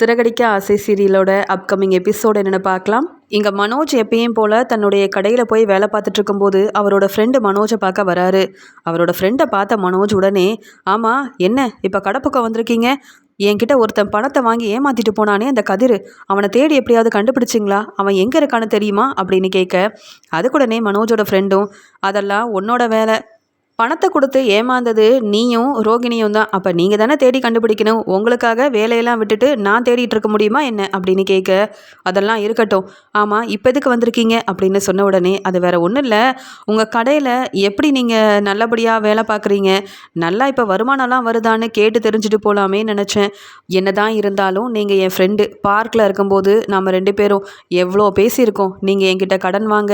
சிறகடிக்க ஆசை சீரியலோட upcoming episode என்னென்னு பார்க்கலாம். இங்கே மனோஜ் எப்பயும் போல் தன்னுடைய கடையில் போய் வேலை பார்த்துட்டு இருக்கும்போது அவரோட ஃப்ரெண்டு மனோஜை பார்க்க வராரு. அவரோட ஃப்ரெண்டை பார்த்த மனோஜ் உடனே ஆமாம் என்ன இப்போ கடை பக்கம் வந்திருக்கீங்க? என்கிட்ட ஒருத்தன் பணத்தை வாங்கி ஏமாத்திட்டு போனானே அந்த கதிர் அவனை தேடி எப்படியாவது கண்டுபிடிச்சிங்களா? அவன் எங்கே இருக்கான்னு தெரியுமா? அப்படின்னு கேட்க அதுக்குடனே மனோஜோட ஃப்ரெண்டும் அதெல்லாம் உன்னோட வேலை. பணத்தை கொடுத்து ஏமாந்தது நீயும் ரோகிணியும் தான். அப்போ நீங்கள் தானே தேடி கண்டுபிடிக்கணும்? உங்களுக்காக வேலையெல்லாம் விட்டுட்டு நான் தேடிட்டு இருக்க முடியுமா என்ன? அப்படின்னு கேட்க அதெல்லாம் இருக்கட்டும். ஆமாம் இப்போ எதுக்கு வந்திருக்கீங்க? அப்படின்னு சொன்ன உடனே அது வேற ஒன்றும் இல்லை. உங்கள் கடையில் எப்படி நீங்கள் நல்லபடியாக வேலை பார்க்குறீங்க? நல்லா இப்போ வருமானம்லாம் வருதான்னு கேட்டு தெரிஞ்சுட்டு போகலாமே நினச்சேன். என்ன தான் இருந்தாலும் நீங்கள் என் ஃப்ரெண்டு பார்க்கில் இருக்கும்போது நம்ம ரெண்டு பேரும் எவ்வளோ பேசியிருக்கோம். நீங்கள் என்கிட்ட கடன் வாங்க.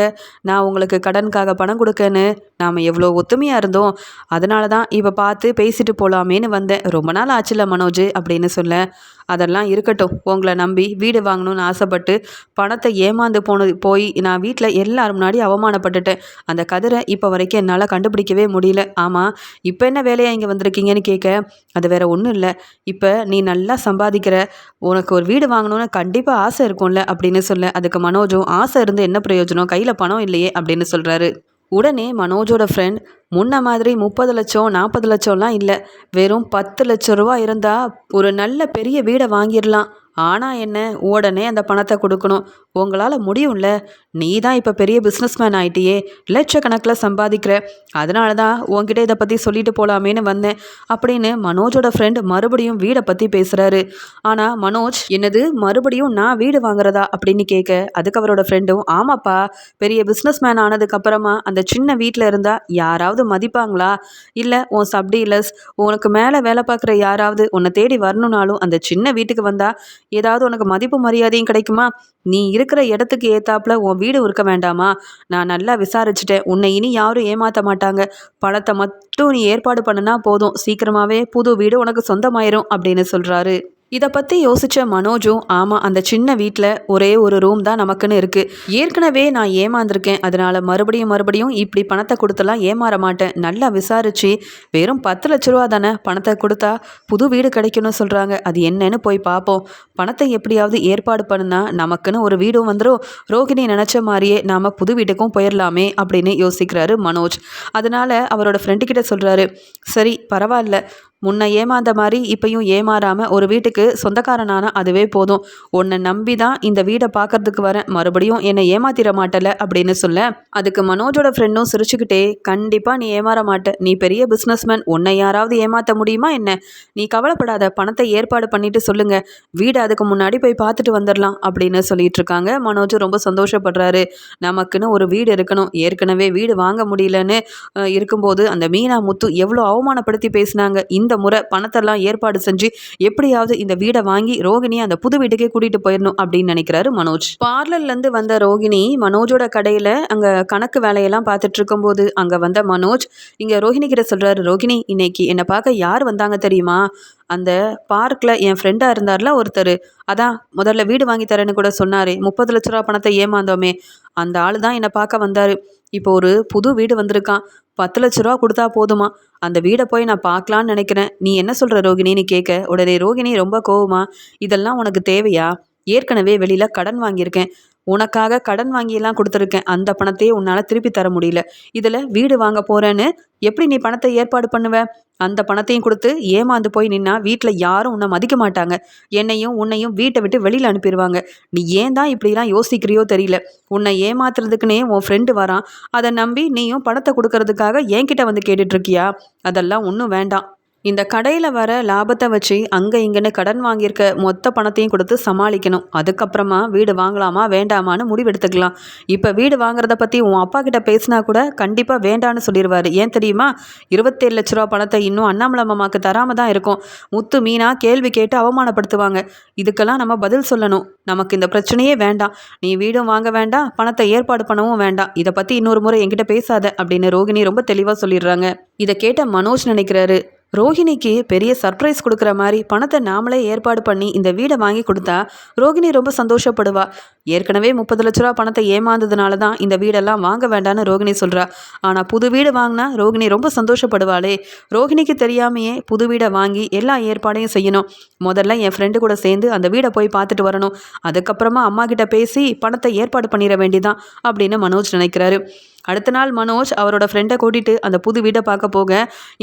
நான் உங்களுக்கு கடனுக்காக பணம் கொடுக்கன்னு நாம் எவ்வளோ ஒத்துமையாக இருந்தோம். வந்தோம் அதனால தான் இவ பார்த்து பேசிட்டு போகலாமேன்னு வந்தேன். ரொம்ப நாள் ஆச்சுல மனோஜ் அப்படின்னு சொல்ல. அதெல்லாம் இருக்கட்டும். உங்களை நம்பி வீடு வாங்கணும்னு ஆசைப்பட்டு பணத்தை ஏமாந்து போனது போய் நான் வீட்டில் எல்லாரும் முன்னாடி அவமானப்பட்டுட்டேன். அந்த கதிரை இப்போ வரைக்கும் என்னால் கண்டுபிடிக்கவே முடியல. ஆமாம் இப்போ என்ன வேலையாக இங்கே வந்திருக்கீங்கன்னு கேட்க அது வேற ஒன்றும் இல்லை. இப்போ நீ நல்லா சம்பாதிக்கிற உனக்கு ஒரு வீடு வாங்கணும்னு கண்டிப்பாக ஆசை இருக்கும்ல அப்படின்னு சொல்ல. அதுக்கு மனோஜும் ஆசை இருந்து என்ன பிரயோஜனம்? கையில் பணம் இல்லையே அப்படின்னு சொல்கிறாரு உடனே மனோஜோட ஃப்ரெண்ட் முன்ன மாதிரி முப்பது லட்சம் நாற்பது லட்சம்லாம் இல்லை. வெறும் பத்து லட்ச ரூபா இருந்தால் ஒரு நல்ல பெரிய வீடை வாங்கிடலாம். ஆனால் என்ன? உடனே அந்த பணத்தை கொடுக்கணும். உங்களால் முடியும்ல? நீ தான் இப்போ பெரிய பிஸ்னஸ்மேன் ஆயிட்டியே. ஆகிட்டியே லட்சக்கணக்கில் சம்பாதிக்கிற. அதனால தான் உங்ககிட்ட இதை பற்றி சொல்லிட்டு போகலாமேன்னு வந்தேன். அப்படின்னு மனோஜோட ஃப்ரெண்ட் மறுபடியும் வீடை பற்றி பேசுகிறாரு ஆனால் மனோஜ் என்னது மறுபடியும் நான் வீடு வாங்குறதா அப்படின்னு கேட்க அதுக்கு அவரோட ஃப்ரெண்டும் ஆமாப்பா பெரிய பிஸ்னஸ்மேன் ஆனதுக்கப்புறமா அந்த சின்ன வீட்டில் இருந்தால் யாராவது மதிப்பாங்களா? இல்லை உன் சப்டீலர்ஸ் உனக்கு மேலே வேலை பார்க்குற யாராவது உன்னை தேடி வரணுனாலும் அந்த சின்ன வீட்டுக்கு வந்தால் ஏதாவது உனக்கு மதிப்பு மரியாதையும் கிடைக்குமா? நீ இருக்கிற இடத்துக்கு ஏத்தாப்புல உன் வீடு இருக்க வேண்டாமா? நான் நல்லா விசாரிச்சுட்டேன். உன்னை இனி யாரும் ஏமாற்ற மாட்டாங்க. பணத்தை மட்டும் நீ ஏற்பாடு பண்ணுனா போதும். சீக்கிரமாகவே புது வீடு உனக்கு சொந்தமாயிரும் அப்படின்னு சொல்கிறாரு இதை பற்றி யோசித்த மனோஜும் ஆமாம் அந்த சின்ன வீட்டில் ஒரே ஒரு ரூம் தான் நமக்குன்னு இருக்குது ஏற்கனவே நான் ஏமாந்துருக்கேன். அதனால் மறுபடியும் மறுபடியும் இப்படி பணத்தை கொடுத்தலாம் ஏமாற மாட்டேன். நல்லா விசாரித்து வெறும் பத்து லட்ச ரூபா தானே பணத்தை கொடுத்தா புது வீடு கிடைக்கணும்னு சொல்கிறாங்க அது என்னன்னு போய் பார்ப்போம் பணத்தை எப்படியாவது ஏற்பாடு பண்ணுனா நமக்குன்னு ஒரு வீடும் வந்துடும் ரோகிணி நினச்ச மாதிரியே நாம் புது வீட்டுக்கும் போயிடலாமே அப்படின்னு யோசிக்கிறாரு மனோஜ். அதனால் அவரோட ஃப்ரெண்டுக்கிட்ட சொல்கிறாரு சரி பரவாயில்ல. முன்ன ஏமாந்த மாதிரி இப்பையும் ஏமாறாமல் ஒரு வீட்டுக்கு சொந்தக்காரனான அதுவே போதும். உன்னை நம்பி தான் இந்த வீடை பார்க்கறதுக்கு வரேன். மறுபடியும் என்னை ஏமாத்திர மாட்டல அப்படின்னு சொல்ல அதுக்கு மனோஜோட ஃப்ரெண்டும் சிரிச்சுக்கிட்டே கண்டிப்பாக நீ ஏமாற மாட்ட. நீ பெரிய பிஸ்னஸ்மேன் உன்னை யாராவது ஏமாற்ற முடியுமா என்ன? நீ கவலைப்படாத. பணத்தை ஏற்பாடு பண்ணிட்டு சொல்லுங்க. வீடு அதுக்கு முன்னாடி போய் பார்த்துட்டு வந்துடலாம். அப்படின்னு சொல்லிட்டு இருக்காங்க. மனோஜ் ரொம்ப சந்தோஷப்படுறாரு. நமக்குன்னு ஒரு வீடு இருக்கணும். ஏற்கனவே வீடு வாங்க முடியலன்னு இருக்கும்போது அந்த மீனா முத்து எவ்வளோ அவமானப்படுத்தி பேசினாங்க. இந்த இந்த முறை பணத்தெல்லாம் ஏற்பாடு செஞ்சு எப்படியாவது இந்த வீடை வாங்கி ரோகிணி அந்த புது வீட்டுக்கே கூட்டிட்டு போயிடணும் அப்படின்னு நினைக்கிறாரு மனோஜ். பார்லர்லேருந்து வந்த ரோகிணி மனோஜோட கடையில் அங்கே கணக்கு வேலையெல்லாம் பார்த்துட்டு இருக்கும்போது அங்கே வந்த மனோஜ் இங்கே ரோஹிணி கிட்ட சொல்றாரு ரோகிணி இன்னைக்கு என்னை பார்க்க யார் வந்தாங்க தெரியுமா? அந்த பார்க்கில் என் ஃப்ரெண்டாக இருந்தார்ல ஒருத்தர். அதான் முதல்ல வீடு வாங்கி தரேன்னு கூட சொன்னார். முப்பது லட்ச ரூபா பணத்தை ஏமாந்தோமே. அந்த ஆள் தான் என்னை பார்க்க வந்தார். இப்போ ஒரு புது வீடு வந்திருக்கான். பத்து லட்ச ரூபா கொடுத்தா போதுமா? அந்த வீடை போய் நான் பார்க்கலான்னு நினைக்கிறேன். நீ என்ன சொல்கிற ரோகிணின்னு கேட்க உடனே ரோகிணி ரொம்ப கோவமா? இதெல்லாம் உனக்கு தேவையா? ஏற்கனவே வெளியில் கடன் வாங்கியிருக்கேன். உனக்காக கடன் வாங்கியெல்லாம் கொடுத்துருக்கேன். அந்த பணத்தையே உன்னால் திருப்பி தர முடியல. இதில் வீடு வாங்க போகிறேன்னு எப்படி நீ பணத்தை ஏற்பாடு பண்ணுவ? அந்த பணத்தையும் கொடுத்து ஏமாந்து போய் நின்னா வீட்டில் யாரும் உன்னை மதிக்க மாட்டாங்க. என்னையும் உன்னையும் வீட்டை விட்டு வெளியில் அனுப்பிடுவாங்க நீ ஏன் தான் இப்படிலாம் யோசிக்கிறியோ தெரியல. உன்னை ஏமாத்துறதுக்குன்னே உன் ஃப்ரெண்டு வரான். அதை நம்பி நீயும் பணத்தை கொடுக்கறதுக்காக என்கிட்ட வந்து கேட்டுட்ருக்கியா அதெல்லாம் ஒன்றும் வேண்டாம். இந்த கடையில் வர லாபத்தை வச்சு அங்கே இங்கேன்னு கடன் வாங்கியிருக்க மொத்த பணத்தையும் கொடுத்து சமாளிக்கணும். அதுக்கப்புறமா வீடு வாங்கலாமா வேண்டாமான்னு முடிவெடுத்துக்கலாம். இப்போ வீடு வாங்குறத பற்றி உன் அப்பா கிட்ட பேசினா கூட கண்டிப்பாக வேண்டான்னு சொல்லிடுவார் ஏன் தெரியுமா? இருபத்தேழு லட்ச ரூபா பணத்தை இன்னும் அண்ணாமலை மாமாவுக்கு தராமல் தான் இருக்கும். முத்து மீனா கேள்வி கேட்டு அவமானப்படுத்துவாங்க. இதுக்கெல்லாம் நம்ம பதில் சொல்லணும். நமக்கு இந்த பிரச்சனையே வேண்டாம். நீ வீடும் வாங்க வேண்டாம் பணத்தை ஏற்பாடு பண்ணவும் வேண்டாம். இதை பற்றி இன்னொரு முறை என்கிட்ட பேசாத அப்படின்னு ரோகிணி ரொம்ப தெளிவாக சொல்லிடுறாங்க. இதை கேட்ட மனோஜ் நினைக்கிறாரு. ரோஹிணிக்கு பெரிய சர்ப்ரைஸ் கொடுக்குற மாதிரி பணத்தை நாமளே ஏற்பாடு பண்ணி இந்த வீடை வாங்கி கொடுத்தா ரோஹிணி ரொம்ப சந்தோஷப்படுவா. ஏற்கனவே முப்பது லட்ச ரூபா பணத்தை ஏமாந்ததுனால தான் இந்த வீடெல்லாம் வாங்க வேண்டான்னு ரோஹிணி சொல்கிறா ஆனால் புது வீடு வாங்கினா ரோஹிணி ரொம்ப சந்தோஷப்படுவாளே. ரோகிணிக்கு தெரியாமையே புது வீடை வாங்கி எல்லா ஏற்பாடையும் செய்யணும். முதல்ல என் ஃப்ரெண்டு கூட சேர்ந்து அந்த வீடை போய் பார்த்துட்டு வரணும். அதுக்கப்புறமா அம்மா கிட்ட பேசி பணத்தை ஏற்பாடு பண்ணிட வேண்டிதான் அப்படின்னு மனோஜ் நினைக்கிறாரு. அடுத்த நாள் மனோஜ் அவரோட ஃப்ரெண்டை கூட்டிகிட்டு அந்த புது வீடை பார்க்க போக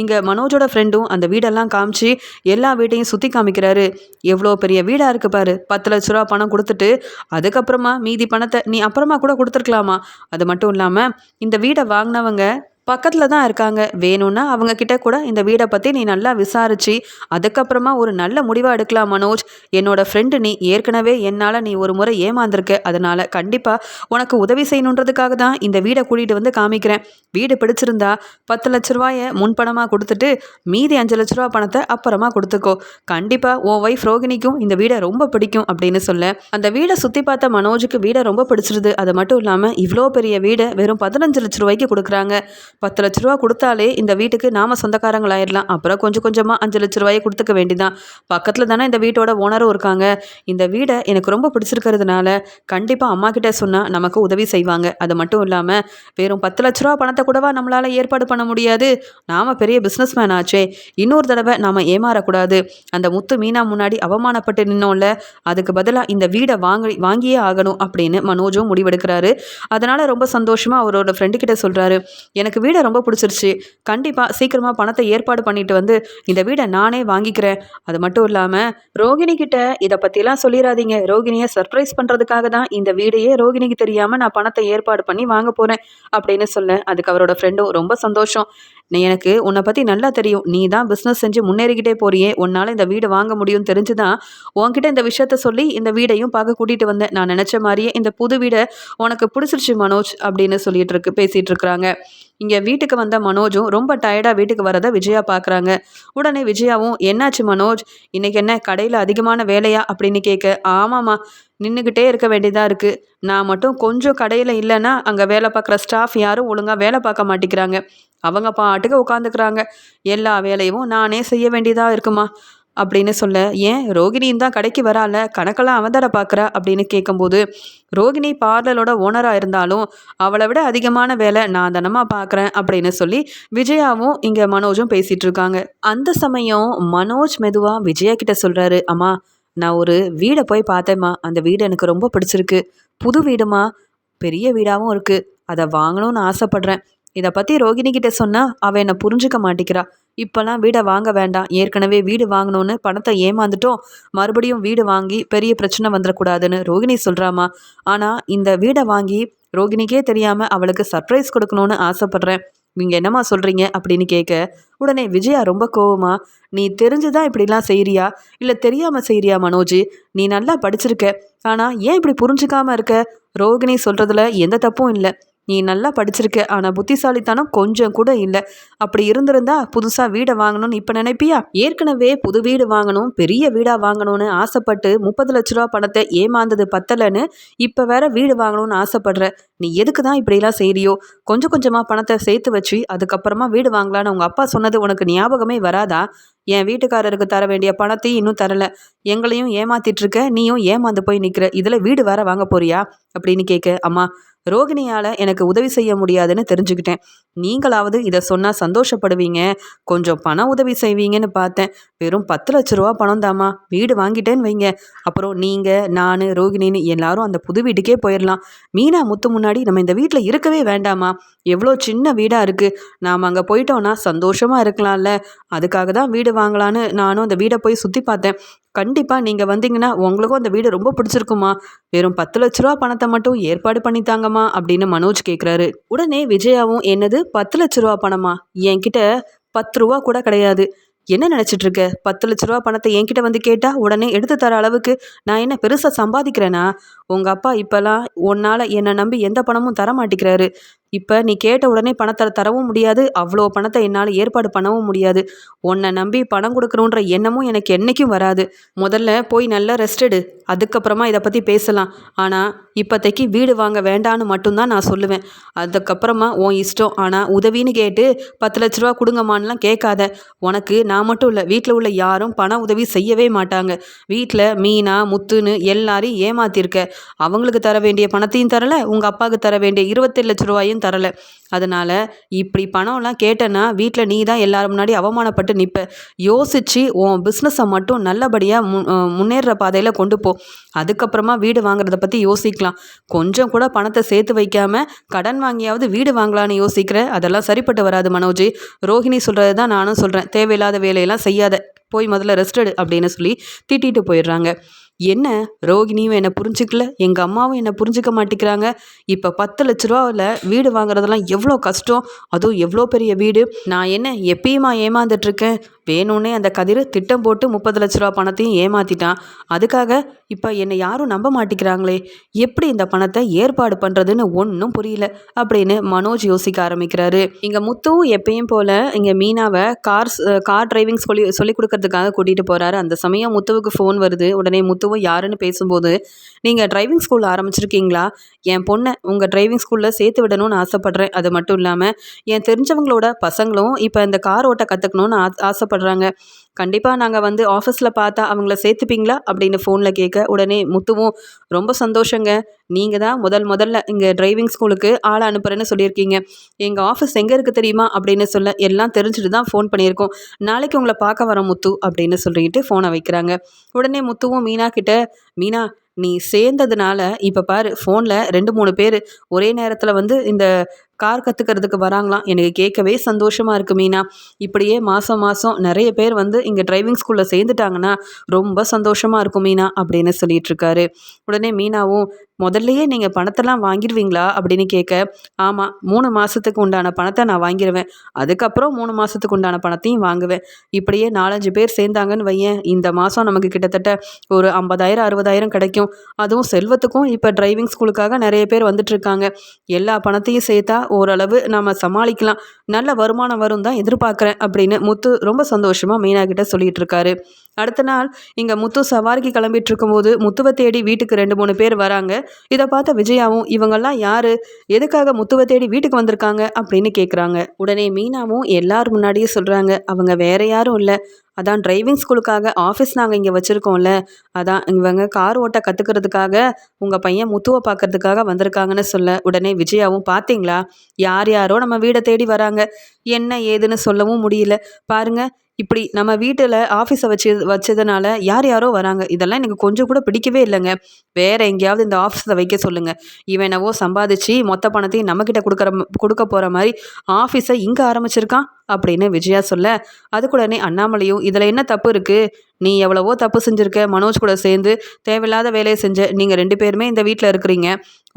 இங்கே மனோஜோட ஃப்ரெண்டும் அந்த வீடெல்லாம் காமிச்சு எல்லா வீட்டையும் சுற்றி காமிக்கிறாரு. எவ்வளோ பெரிய வீடாக இருக்குது பாரு பத்து லட்ச ரூபா பணம் கொடுத்துட்டு அதுக்கப்புறமா மீதி பணத்தை நீ அப்புறமா கூட கொடுத்துருக்கலாமா? அது மட்டும் இல்லாமல் இந்த வீடை வாங்கினவங்க பக்கத்தில் தான் இருக்காங்க. வேணும்னா அவங்க கிட்ட கூட இந்த வீடை பற்றி நீ நல்லா விசாரிச்சு அதுக்கப்புறமா ஒரு நல்ல முடிவாக எடுக்கலாம் மனோஜ். என்னோட ஃப்ரெண்டு நீ ஏற்கனவே என்னால் நீ ஒரு முறை ஏமாந்துருக்க. அதனால் கண்டிப்பாக உனக்கு உதவி செய்யணுன்றதுக்காக தான் இந்த வீடை கூட்டிகிட்டு வந்து காமிக்கிறேன். வீடு பிடிச்சிருந்தா பத்து லட்ச ரூபாயை முன்பணமாக கொடுத்துட்டு மீதி அஞ்சு லட்ச ரூபா பணத்தை அப்புறமா கொடுத்துக்கோ. கண்டிப்பாக உன் ஒய்ஃப் ரோகிணிக்கும் இந்த வீடை ரொம்ப பிடிக்கும் அப்படின்னு சொல்ல. அந்த வீடை சுற்றி பார்த்த மனோஜுக்கு வீடை ரொம்ப பிடிச்சிருது. அது மட்டும் இல்லாமல் இவ்வளோ பெரிய வீடை வெறும் பதினஞ்சு லட்ச ரூபாய்க்கு கொடுக்குறாங்க. பத்து லட்ச ரூபா கொடுத்தாலே இந்த வீட்டுக்கு நாம சொந்தக்காரங்களாயிடலாம் அப்புறம் கொஞ்சம் கொஞ்சமாக அஞ்சு லட்ச ரூபாயை கொடுத்துக்க வேண்டிதான். பக்கத்தில் தானே இந்த வீட்டோட ஓனரும் இருக்காங்க. இந்த வீடை எனக்கு ரொம்ப பிடிச்சிருக்கிறதுனால கண்டிப்பாக அம்மா கிட்ட சொன்னால் நமக்கு உதவி செய்வாங்க. அது மட்டும் இல்லாமல் வெறும் பத்து லட்ச ரூபா பணத்தை கூடவா நம்மளால் ஏற்பாடு பண்ண முடியாது? நாம் பெரிய பிஸ்னஸ் மேன் ஆச்சே. இன்னொரு தடவை நாம் ஏமாறக்கூடாது. அந்த முத்து மீனா முன்னாடி அவமானப்பட்டு நின்னோம்ல அதுக்கு பதிலாக இந்த வீடை வாங்கி வாங்கியே ஆகணும் அப்படின்னு மனோஜும் முடிவெடுக்கிறாரு. அதனால் ரொம்ப சந்தோஷமாக அவரோட ஃப்ரெண்டு கிட்ட சொல்கிறாரு எனக்கு வீடை ரொம்ப பிடிச்சிருச்சு. கண்டிப்பாக சீக்கிரமாக பணத்தை ஏற்பாடு பண்ணிட்டு வந்து இந்த வீடை நானே வாங்கிக்கிறேன். அது மட்டும் இல்லாமல் ரோகிணி கிட்ட இதை பற்றிலாம் சொல்லிடாதீங்க ரோகிணியை சர்ப்ரைஸ் பண்ணுறதுக்காக தான் இந்த வீடையே ரோகிணிக்கு தெரியாமல் நான் பணத்தை ஏற்பாடு பண்ணி வாங்க போகிறேன் அப்படின்னு சொல்ல அதுக்கு அவரோட ஃப்ரெண்டும் ரொம்ப சந்தோஷம். எனக்கு உன்னை பற்றி நல்லா தெரியும். நீ தான் பிஸ்னஸ் செஞ்சு முன்னேறிக்கிட்டே போறியே. உன்னால் இந்த வீடு வாங்க முடியும்னு தெரிஞ்சு தான் உன்கிட்ட இந்த விஷயத்த சொல்லி இந்த வீடையும் பார்க்க கூட்டிகிட்டு வந்தேன். நான் நினச்ச மாதிரியே இந்த புது வீடை உனக்கு பிடிச்சிருச்சு மனோஜ் அப்படின்னு சொல்லிட்டு இருக்கு பேசிகிட்டு இருக்கிறாங்க. இங்கே வீட்டுக்கு வந்த மனோஜும் ரொம்ப டயர்டாக வீட்டுக்கு வரதை விஜயா பார்க்குறாங்க உடனே விஜயாவும் என்னாச்சு மனோஜ்? இன்னைக்கு என்ன கடையில் அதிகமான வேலையா? அப்படின்னு கேட்க ஆமாம்மா. நின்றுக்கிட்டே இருக்க வேண்டியதாக இருக்குது நான் மட்டும் கொஞ்சம் கடையில் இல்லைன்னா அங்கே வேலை பார்க்குற ஸ்டாஃப் யாரும் ஒழுங்காக வேலை பார்க்க மாட்டேங்கிறாங்க. அவங்க பாட்டுக்கு உட்காந்துக்கிறாங்க. எல்லா வேலையும் நானே செய்ய வேண்டியதாக இருக்குமா? அப்படின்னு சொல்ல ஏன்? ரோகிணியும் தான் கடைக்கு வரால கணக்கெல்லாம் அவன் தர பார்க்குறா? அப்படின்னு கேட்கும்போது ரோகிணி பார்லரோட ஓனராக இருந்தாலும் அவளை விட அதிகமான வேலை நான் தானமாக பார்க்குறேன் அப்படின்னு சொல்லி விஜயாவும் இங்கே மனோஜும் பேசிகிட்டு இருக்காங்க. அந்த சமயம் மனோஜ் மெதுவாக விஜயா கிட்ட சொல்கிறாரு அம்மா நான் ஒரு வீடை போய் பார்த்தேம்மா. அந்த வீடு எனக்கு ரொம்ப பிடிச்சிருக்கு. புது வீடுமா பெரிய வீடாகவும் இருக்குது அதை வாங்கணும்னு ஆசைப்பட்றேன். இதை பற்றி ரோகிணி கிட்ட சொன்னால் அவள் என்னை புரிஞ்சுக்க மாட்டேங்கிறா. இப்போல்லாம் வீடை வாங்க வேண்டாம். ஏற்கனவே வீடு வாங்கணும்னு பணத்தை ஏமாந்துட்டோம். மறுபடியும் வீடு வாங்கி பெரிய பிரச்சனை வந்துடக்கூடாதுன்னு ரோகிணி சொல்கிறாமா ஆனால் இந்த வீடை வாங்கி ரோகிணிக்கே தெரியாமல் அவளுக்கு சர்ப்ரைஸ் கொடுக்கணும்னு ஆசைப்பட்றேன். நீங்கள் என்னம்மா சொல்கிறீங்க அப்படின்னு கேட்க உடனே விஜயா ரொம்ப கோவமா நீ தெரிஞ்சுதான் இப்படிலாம் செய்கிறியா இல்லை தெரியாமல் செய்கிறியா மனோஜ்? நீ நல்லா படிச்சிருக்க. ஆனால் ஏன் இப்படி புரிஞ்சுக்காமல் இருக்க? ரோகிணி சொல்கிறதுல எந்த தப்பும் இல்லை. நீ நல்லா படிச்சிருக்க ஆனால் புத்திசாலித்தனம் கொஞ்சம் கூட இல்லை. அப்படி இருந்திருந்தா புதுசாக வீடை வாங்கணும்னு இப்போ நினைப்பியா? ஏற்கனவே புது வீடு வாங்கணும் பெரிய வீடாக வாங்கணும்னு ஆசைப்பட்டு முப்பது லட்ச ரூபா பணத்தை ஏமாந்தது பத்தலைன்னு இப்போ வேற வீடு வாங்கணும்னு ஆசைப்படுற. நீ எதுக்கு தான் இப்படிலாம் செய்கிறியோ கொஞ்சம் கொஞ்சமாக பணத்தை சேர்த்து வச்சு அதுக்கப்புறமா வீடு வாங்கலான்னு உங்கள் அப்பா சொன்னது உனக்கு ஞாபகமே வராதா? என் வீட்டுக்காரருக்கு தர வேண்டிய பணத்தையும் இன்னும் தரல. எங்களையும் ஏமாத்திட்டு இருக்க நீயும் ஏமாந்து போய் நிற்கிற இதில் வீடு வேற வாங்க போறியா? அப்படின்னு கேட்க அம்மா ரோகிணியால் எனக்கு உதவி செய்ய முடியாதுன்னு தெரிஞ்சுக்கிட்டேன். நீங்களாவது இதை சொன்னால் சந்தோஷப்படுவீங்க. கொஞ்சம் பண உதவி செய்வீங்கன்னு பார்த்தேன். வெறும் பத்து லட்ச ரூபா பணம் தாமா வீடு வாங்கிட்டேன்னு வைங்க. அப்புறம் நீங்கள் நான் ரோகிணின்னு எல்லாரும் அந்த புது வீட்டுக்கே போயிடலாம் மீனா முத்து முன்னாடி நம்ம இந்த வீட்டில் இருக்கவே வேண்டாமா எவ்வளோ சின்ன வீடாக இருக்குது நாம் அங்கே போயிட்டோன்னா சந்தோஷமாக இருக்கலாம்ல. அதுக்காக தான் வீடு வாங்கலான்னு நானும் அந்த வீடை போய் சுற்றி பார்த்தேன். கண்டிப்பாக நீங்கள் வந்தீங்கன்னா உங்களுக்கும் அந்த வீடு ரொம்ப பிடிச்சிருக்குமா? வெறும் பத்து லட்ச ரூபா பணத்தை மட்டும் ஏற்பாடு பண்ணித்தாங்கம்மா அப்படின்னு மனோஜ் கேட்குறாரு உடனே விஜயாவும் என்னது? பத்து லட்ச ரூபா பணமா? என்கிட்ட பத்து ரூபா கூட கிடையாது. என்ன நினச்சிட்டு இருக்க? பத்து லட்ச ரூபா பணத்தை என்கிட்ட வந்து கேட்டால் உடனே எடுத்து தர அளவுக்கு நான் என்ன பெருசாக சம்பாதிக்கிறேனா? உங்கள் அப்பா இப்போல்லாம் உன்னால் என்னை நம்பி எந்த பணமும் தர மாட்டேங்கிறாரு. இப்போ நீ கேட்ட உடனே பணத்தை தரவும் முடியாது அவ்வளோ பணத்தை என்னால் ஏற்பாடு பண்ணவும் முடியாது. உன்னை நம்பி பணம் கொடுக்கணுன்ற எண்ணமும் எனக்கு என்றைக்கும் வராது. முதல்ல போய் நல்லா ரெஸ்ட் எடு அதுக்கப்புறமா இதை பற்றி பேசலாம். ஆனால் இப்போதைக்கு வீடு வாங்க வேண்டான்னு மட்டும்தான் நான் சொல்லுவேன். அதுக்கப்புறமா உன் இஷ்டம். ஆனால் உதவின்னு கேட்டு பத்து லட்ச ரூபா கொடுங்கம்மான்லாம் கேட்காத. உனக்கு நான் மட்டும் இல்லை வீட்டில் உள்ள யாரும் பண உதவி செய்யவே மாட்டாங்க. வீட்டில் மீனா முத்துன்னு எல்லாரையும் ஏமாத்திருக்க. அவங்களுக்கு தர வேண்டிய பணத்தையும் தரலை உங்கள் அப்பாவுக்கு தர வேண்டிய இருபத்தேழு லட்ச ரூபாயும் தரலை. அதனால் இப்படி பணம்லாம் கேட்டேன்னா வீட்டில் நீ தான் எல்லாரும் முன்னாடி அவமானப்பட்டு நிற்ப யோசித்து உன் பிஸ்னஸை மட்டும் நல்லபடியாக மு முன்னேற பாதையில் கொண்டு போ. அதுக்கப்புறமா வீடு வாங்குறத பற்றி யோசிக்கலாம். கொஞ்சம் கூட பணத்தை சேர்த்து வைக்காம கடன் வாங்கியாவது வீடு வாங்கலான்னு யோசிக்கிற அதெல்லாம் சரிப்பட்டு வராது மனோஜி. ரோஹிணி சொல்கிறது தான் நானும் சொல்கிறேன் தேவையில்லாத வேலையெல்லாம் செய்யாத. போய் முதல்ல ரெஸ்ட் எடு அப்படின்னு சொல்லி திட்டிட்டு போயிடுறாங்க. என்ன? ரோகிணியும் என்னை புரிஞ்சுக்கல? எங்கள் அம்மாவும் என்னை புரிஞ்சுக்க மாட்டேங்கிறாங்க. இப்போ பத்து லட்ச ரூபாவில் வீடு வாங்குறதெல்லாம் எவ்வளோ கஷ்டம்? அதுவும் எவ்வளோ பெரிய வீடு? நான் என்ன எப்பயுமா ஏமாந்துட்டுருக்கேன் வேணும்னே அந்த கதிர் திட்டம் போட்டு முப்பது லட்ச ரூபா பணத்தையும் ஏமாற்றிட்டான் அதுக்காக இப்போ என்னை யாரும் நம்ப மாட்டேங்கிறாங்களே? எப்படி இந்த பணத்தை ஏற்பாடு பண்ணுறதுன்னு ஒன்றும் புரியல அப்படின்னு மனோஜ் யோசிக்க ஆரம்பிக்கிறாரு. இங்கே முத்துவும் எப்பயும் போல் இங்கே மீனாவை கார் கார் டிரைவிங் சொல்லி சொல்லி கொடுக்கறதுக்காக கூட்டிகிட்டு போகிறாரு அந்த சமயம் முத்துவுக்கு ஃபோன் வருது. உடனே முத்துவும் யாருன்னு பேசும்போது நீங்கள் டிரைவிங் ஸ்கூல் ஆரம்பிச்சிருக்கீங்களா? என் பொண்ணை உங்கள் டிரைவிங் ஸ்கூலில் சேர்த்து விடணும்னு ஆசைப்பட்றேன். அது மட்டும் இல்லாமல் என் தெரிஞ்சவங்களோட பசங்களும் இப்போ இந்த கார் ஓட்ட கற்றுக்கணும்னு ஆசைப்படுறேன் ஆசைப்படுறாங்க கண்டிப்பாக நாங்கள் வந்து ஆஃபீஸில் பார்த்தா அவங்கள சேர்த்துப்பீங்களா? அப்படின்னு ஃபோனில் கேட்க உடனே முத்துவும் ரொம்ப சந்தோஷங்க. நீங்கள் தான் முதல் முதல்ல இங்கே டிரைவிங் ஸ்கூலுக்கு ஆளை அனுப்புகிறேன்னு சொல்லியிருக்கீங்க. எங்கள் ஆஃபீஸ் எங்கே இருக்குது தெரியுமா? அப்படின்னு சொல்ல எல்லாம் தெரிஞ்சுட்டு தான் ஃபோன் பண்ணியிருக்கோம். நாளைக்கு உங்களை பார்க்க வரோம் முத்து அப்படின்னு சொல்லிட்டு ஃபோனை வைக்கிறாங்க. உடனே முத்துவும் மீனா கிட்ட மீனா நீ சேர்ந்ததுனால இப்போ பாரு ஃபோனில் ரெண்டு மூணு பேர் ஒரே நேரத்தில் வந்து இந்த கார் கற்றுக்கிறதுக்கு வராங்களாம். எனக்கு கேட்கவே சந்தோஷமாக இருக்குது மீனா. இப்படியே மாதம் மாதம் நிறைய பேர் வந்து இங்கே டிரைவிங் ஸ்கூலில் சேர்ந்துட்டாங்கன்னா ரொம்ப சந்தோஷமாக இருக்கும் மீனா அப்படின்னு சொல்லிகிட்ருக்காரு உடனே மீனாவும் முதல்லையே நீங்கள் பணத்தெல்லாம் வாங்கிடுவீங்களா? அப்படின்னு கேட்க ஆமாம் மூணு மாதத்துக்கு உண்டான பணத்தை நான் வாங்கிடுவேன் அதுக்கப்புறம் மூணு மாதத்துக்கு உண்டான பணத்தையும் வாங்குவேன். இப்படியே நாலஞ்சு பேர் சேர்ந்தாங்கன்னு வையேன். இந்த மாதம் நமக்கு கிட்டத்தட்ட ஒரு ஐம்பதாயிரம் அறுபதாயிரம் கிடைக்கும். அதுவும் செல்வத்துக்கும் இப்போ டிரைவிங் ஸ்கூலுக்காக நிறைய பேர் வந்துட்டுருக்காங்க எல்லா பணத்தையும் சேர்த்தா ஓரளவு நம்ம சமாளிக்கலாம். நல்ல வருமானம் வரும் தான் எதிர்பார்க்குறேன் அப்படின்னு முத்து ரொம்ப சந்தோஷமாக மீனா கிட்ட சொல்லிட்டு இருக்காரு அடுத்த நாள் இங்கே முத்து சவாரிக்கு கிளம்பிட்டு இருக்கும்போது முத்துவை தேடி வீட்டுக்கு ரெண்டு மூணு பேர் வராங்க. இதை பார்த்த விஜயாவும் இவங்கெல்லாம் யாரு? எதுக்காக முத்துவை தேடி வீட்டுக்கு வந்திருக்காங்க அப்படின்னு கேட்குறாங்க உடனே மீனாவும் எல்லார் முன்னாடியே சொல்கிறாங்க அவங்க வேற யாரும் இல்லை. அதான் டிரைவிங் ஸ்கூலுக்காக ஆஃபீஸ் நாங்கள் இங்கே வச்சுருக்கோம்ல. அதான் இவங்க கார் ஓட்ட கற்றுக்கிறதுக்காக உங்கள் பையன் முத்துவை பார்க்கறதுக்காக வந்திருக்காங்கன்னு சொல்ல உடனே விஜயாவும் பார்த்தீங்களா யார் யாரோ நம்ம வீடை தேடி வராங்க. என்ன ஏதுன்னு சொல்லவும் முடியல. பாருங்கள் இப்படி நம்ம வீட்டில் ஆஃபீஸை வச்சு வச்சதுனால யார் யாரோ வராங்க. இதெல்லாம் எனக்கு கொஞ்சம் கூட பிடிக்கவே இல்லைங்க. வேறு எங்கேயாவது இந்த ஆஃபீஸை வைக்க சொல்லுங்கள் இவன் என்னவோ சம்பாதிச்சு மொத்த பணத்தையும் நம்மக்கிட்ட கொடுக்குற கொடுக்க போகிற மாதிரி ஆஃபீஸை இங்கே ஆரம்பிச்சிருக்கான் அப்படின்னு விஜயா சொல்ல அதுக்குடனே அண்ணாமலையும் இதில் என்ன தப்பு இருக்குது நீ எவ்வளவோ தப்பு செஞ்சுருக்க மனோஜ் கூட சேர்ந்து தேவையில்லாத வேலையை செஞ்ச நீங்கள் ரெண்டு பேருமே இந்த வீட்டில் இருக்கிறீங்க.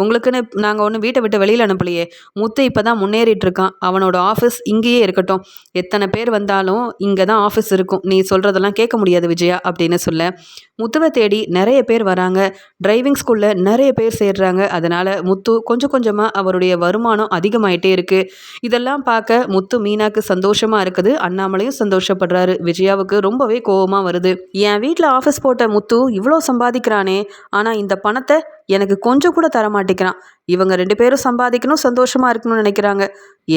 உங்களுக்குன்னு நாங்கள் ஒன்றும் வீட்டை விட்டு வெளியில் அனுப்பலையே. முத்து இப்போ தான் முன்னேறிட்டு இருக்கான் அவனோட ஆஃபீஸ் இங்கேயே இருக்கட்டும். எத்தனை பேர் வந்தாலும் இங்கே தான் ஆஃபீஸ் இருக்கும். நீ சொல்கிறதெல்லாம் கேட்க முடியாது விஜயா அப்படின்னு சொல்ல. முத்துவை தேடி நிறைய பேர் வராங்க. டிரைவிங் ஸ்கூலில் நிறைய பேர் சேர்றாங்க. அதனால் முத்து கொஞ்சம் கொஞ்சமாக அவருடைய வருமானம் அதிகமாயிட்டே இருக்குது இதெல்லாம் பார்க்க முத்து மீனாக்கு சந்தோஷமாக இருக்குது. அண்ணாமலையும் சந்தோஷப்படுறாரு. விஜயாவுக்கு ரொம்பவே கோபமாக வருது. என் வீட்டில் ஆஃபீஸ் போட்ட முத்து இவ்வளோ சம்பாதிக்கிறானே ஆனால் இந்த பணத்தை எனக்கு கொஞ்சம் கூட தர மாட்டேங்கிறான் இவங்க ரெண்டு பேரும் சம்பாதிக்கணும் சந்தோஷமாக இருக்கணும்னு நினைக்கிறாங்க.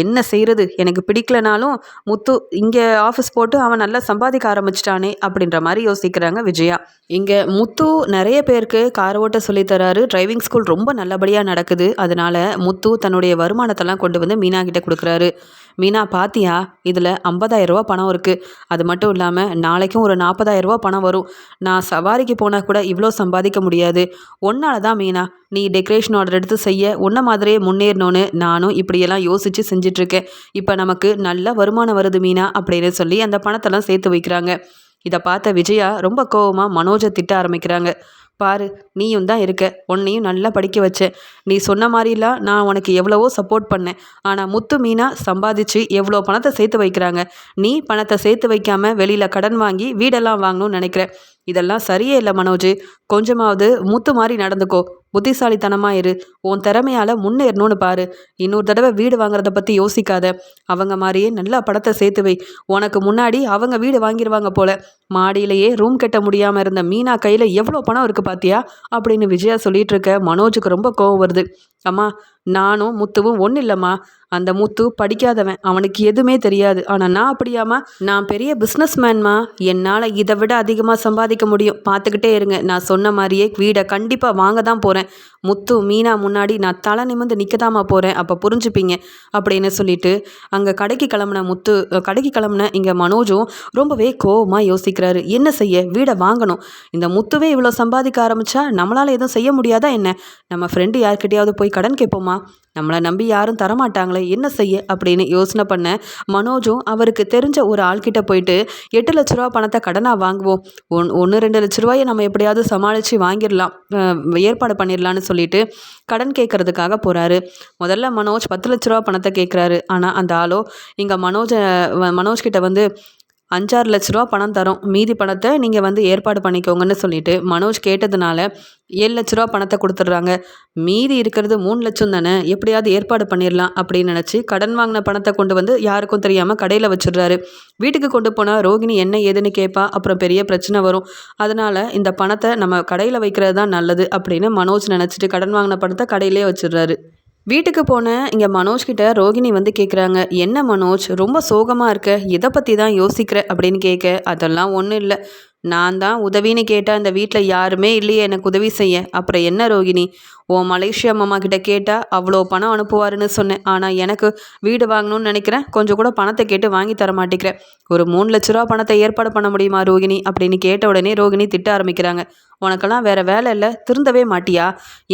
என்ன செய்கிறது எனக்கு பிடிக்கலனாலும் முத்து இங்கே ஆஃபீஸ் போட்டு அவன் நல்லா சம்பாதிக்க ஆரம்பிச்சிட்டானே அப்படின்ற மாதிரி யோசிக்கிறாங்க விஜயா. இங்கே முத்து நிறைய பேருக்கு கார் ஓட்ட சொல்லித்தராரு டிரைவிங் ஸ்கூல் ரொம்ப நல்லபடியாக நடக்குது. அதனால் முத்து தன்னுடைய வருமானத்தெல்லாம் கொண்டு வந்து மீனா கிட்ட கொடுக்குறாரு. மீனா பாத்தியா? இதில் ஐம்பதாயிரரூபா பணம் இருக்குது அது மட்டும் இல்லாமல் நாளைக்கும் ஒரு நாற்பதாயிரரூபா பணம் வரும். நான் சவாரிக்கு போனால் கூட இவ்வளோ சம்பாதிக்க முடியாது. ஒன்னால தான் மீனா நீ டெக்கரேஷன் ஆர்டர் எடுத்து செய்ய உன்ன மாதிரியே முன்னேறணும்னு நானும் இப்படியெல்லாம் யோசித்து செஞ்சிட்ருக்கேன். இப்போ நமக்கு நல்ல வருமானம் வருது மீனா அப்படின்னு சொல்லி அந்த பணத்தெல்லாம் சேர்த்து வைக்கிறாங்க. இதை பார்த்த விஜயா ரொம்ப கோவமாக மனோஜை திட்ட ஆரம்பிக்கிறாங்க. பாரு நீயும் தான் இருக்க. உன்னையும் நல்லா படிக்க வச்சேன் நீ சொன்ன மாதிரிலாம் நான் உனக்கு எவ்வளவோ சப்போர்ட் பண்ணேன். ஆனால் முத்து மீனா சம்பாதிச்சு எவ்வளோ பணத்தை சேர்த்து வைக்கிறாங்க? நீ பணத்தை சேர்த்து வைக்காமல் வெளியில் கடன் வாங்கி வீடெல்லாம் வாங்கணும்னு நினைக்கிறேன் இதெல்லாம் சரியே இல்லை மனோஜ். கொஞ்சமாவது முத்து மாதிரி நடந்துக்கோ. புத்திசாலித்தனமாக இரு. உன் திறமையால் முன்னேறணும்னு பாரு. இன்னொரு தடவை வீடு வாங்குறத பற்றி யோசிக்காத. அவங்க மாதிரியே நல்லா படத்தை சேர்த்து வை. உனக்கு முன்னாடி அவங்க வீடு வாங்கிடுவாங்க போல. மாடியிலேயே ரூம் கட்ட முடியாமல் இருந்த மீனா கையில் எவ்வளோ பணம் இருக்குது பாத்தியா? அப்படின்னு விஜயா சொல்லிட்டு இருக்க மனோஜுக்கு ரொம்ப கோவம் வருது. அம்மா நானும் முத்துவும் ஒன்றும் இல்லைம்மா. அந்த முத்து படிக்காதவன் அவனுக்கு எதுவுமே தெரியாது. ஆனால் நான் அப்படியாம்மா? நான் பெரிய பிஸ்னஸ் மேன்மா என்னால் இதை விட அதிகமாக சம்பாதிக்க முடியும். பார்த்துக்கிட்டே இருங்க. நான் சொன்ன மாதிரியே வீடை கண்டிப்பாக வாங்க தான் போகிறேன் முத்து மீனா முன்னாடி நான் தலை நிமிந்து நிற்கதாமா போகிறேன் அப்போ புரிஞ்சுப்பீங்க அப்படின்னு சொல்லிட்டு அங்கே கடைக்கு கிளம்புன முத்து கடைக்கு கிளம்புன இங்கே மனோஜும் ரொம்பவே கோவமாக யோசிக்கிறாரு என்ன செய்ய? வீடை வாங்கணும். இந்த முத்துவே இவ்வளோ சம்பாதிக்க ஆரம்பித்தா நம்மளால் எதுவும் செய்ய முடியாதா என்ன? நம்ம ஃப்ரெண்டு யார்கிட்டயாவது போய் கடன் கேட்போமா? நம்மளை நம்பி யாரும் தரமாட்டாங்களே என்ன செய்ய? அப்படின்னு யோசனை பண்ண மனோஜும் அவருக்கு தெரிஞ்ச ஒரு ஆள்கிட்ட போயிட்டு எட்டு லட்ச ரூபா பணத்தை கடனாக வாங்குவோம். ஒன் ஒன்று ரெண்டு லட்ச ரூபாயை நம்ம எப்படியாவது சமாளித்து வாங்கிடலாம். ஏற்பாடு பண்ணிடலான்னு சொல்லிட்டு கடன் கேட்கறதுக்காக போகிறாரு முதல்ல மனோஜ் பத்து லட்ச ரூபா பணத்தை கேட்குறாரு. ஆனால் அந்த ஆளோ இங்கே மனோஜை மனோஜ் கிட்ட வந்து அஞ்சாறு லட்ச ரூபா பணம் தரோம். மீதி பணத்தை நீங்கள் வந்து ஏற்பாடு பண்ணிக்கோங்கன்னு சொல்லிட்டு மனோஜ் கேட்டதுனால ஏழு லட்ச ரூபா பணத்தை கொடுத்துட்றாங்க. மீதி இருக்கிறது மூணு லட்சம் தானே? எப்படியாவது ஏற்பாடு பண்ணிடலாம் அப்படின்னு நினச்சி கடன் வாங்கின பணத்தை கொண்டு வந்து யாருக்கும் தெரியாமல் கடையில் வச்சிடுறாரு. வீட்டுக்கு கொண்டு போனால் ரோகிணி என்ன ஏதுன்னு கேட்பா அப்புறம் பெரிய பிரச்சனை வரும். அதனால் இந்த பணத்தை நம்ம கடையில் வைக்கிறது தான் நல்லது அப்படின்னு மனோஜ் நினச்சிட்டு கடன் வாங்கின பணத்தை கடையிலே வச்சிடுறாரு. வீட்டுக்கு போன இங்கே மனோஜ் கிட்ட ரோகிணி வந்து கேட்குறாங்க என்ன மனோஜ்? ரொம்ப சோகமாக இருக்க இதை பற்றி தான் யோசிக்கிற? அப்படின்னு கேட்க அதெல்லாம் ஒன்றும் இல்லை. நான் தான் உதவின்னு கேட்டால் இந்த வீட்டில் யாருமே இல்லையே எனக்கு உதவி செய்ய. அப்புறம் என்ன ரோகிணி? ஓ மலேசியா மாமா கிட்ட கேட்டால் அவ்வளோ பணம் அனுப்புவாருன்னு சொன்னேன். ஆனால் எனக்கு வீடு வாங்கணும்னு நினைக்கிறேன். கொஞ்சம் கூட பணத்தை கேட்டு வாங்கி தர மாட்டேங்கிறேன். ஒரு மூணு லட்ச ரூபா பணத்தை ஏற்பாடு பண்ண முடியுமா ரோகிணி? அப்படின்னு கேட்ட உடனே ரோகிணி திட்ட ஆரம்பிக்கிறாங்க. உனக்கெல்லாம் வேற வேலை இல்லை திருந்தவே மாட்டியா?